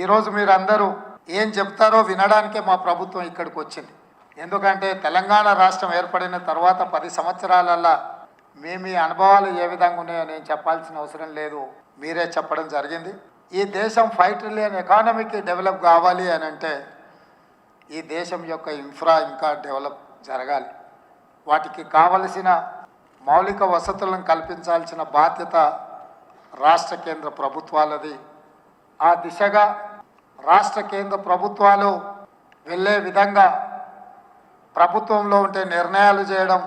ఈరోజు మీరందరూ ఏం చెప్తారో వినడానికే మా ప్రభుత్వం ఇక్కడికి వచ్చింది. ఎందుకంటే తెలంగాణ రాష్ట్రం ఏర్పడిన తర్వాత పది సంవత్సరాలల్లా మీ మీ అనుభవాలు ఏ విధంగా ఉన్నాయో నేను చెప్పాల్సిన అవసరం లేదు. మీరే చెప్పడం జరిగింది. ఈ దేశం ఫైవ్ ట్రిలియన్ ఎకానమీకి డెవలప్ కావాలి అని అంటే ఈ దేశం యొక్క ఇన్ఫ్రా ఇంకా డెవలప్ జరగాలి. వాటికి కావలసిన మౌలిక వసతులను కల్పించాల్సిన బాధ్యత రాష్ట్ర కేంద్ర ప్రభుత్వాలది. ఆ దిశగా రాష్ట్ర కేంద్ర ప్రభుత్వాలు వెళ్ళే విధంగా ప్రభుత్వంలో ఉంటే నిర్ణయాలు చేయడం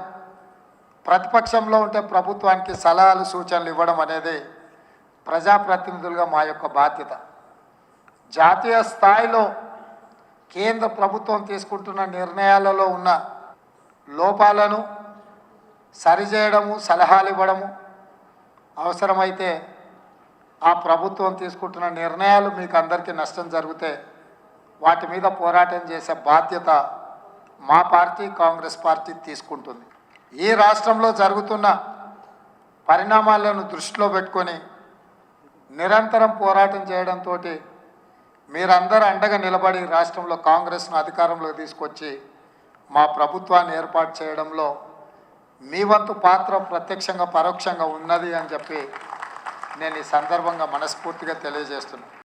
ప్రతిపక్షంలో ఉంటే ప్రభుత్వానికి సలహాలు సూచనలు ఇవ్వడం అనేది ప్రజాప్రతినిధులుగా మా యొక్క బాధ్యత. జాతీయ స్థాయిలో కేంద్ర ప్రభుత్వం తీసుకుంటున్న నిర్ణయాలలో ఉన్న లోపాలను సరిచేయడము సలహాలు ఇవ్వడము అవసరమైతే ఆ ప్రభుత్వం తీసుకుంటున్న నిర్ణయాలు మీకు అందరికీ నష్టం జరిగితే వాటి మీద పోరాటం చేసే బాధ్యత మా పార్టీ కాంగ్రెస్ పార్టీ తీసుకుంటుంది. ఈ రాష్ట్రంలో జరుగుతున్న పరిణామాలను దృష్టిలో పెట్టుకొని నిరంతరం పోరాటం చేయడంతో మీరందరూ అండగా నిలబడి రాష్ట్రంలో కాంగ్రెస్ను అధికారంలోకి తీసుకొచ్చి మా ప్రభుత్వాన్ని ఏర్పాటు చేయడంలో మీ వంతు పాత్ర ప్రత్యక్షంగా పరోక్షంగా ఉన్నది అని చెప్పి నేను ఈ సందర్భంగా మనస్ఫూర్తిగా తెలియజేస్తున్నాను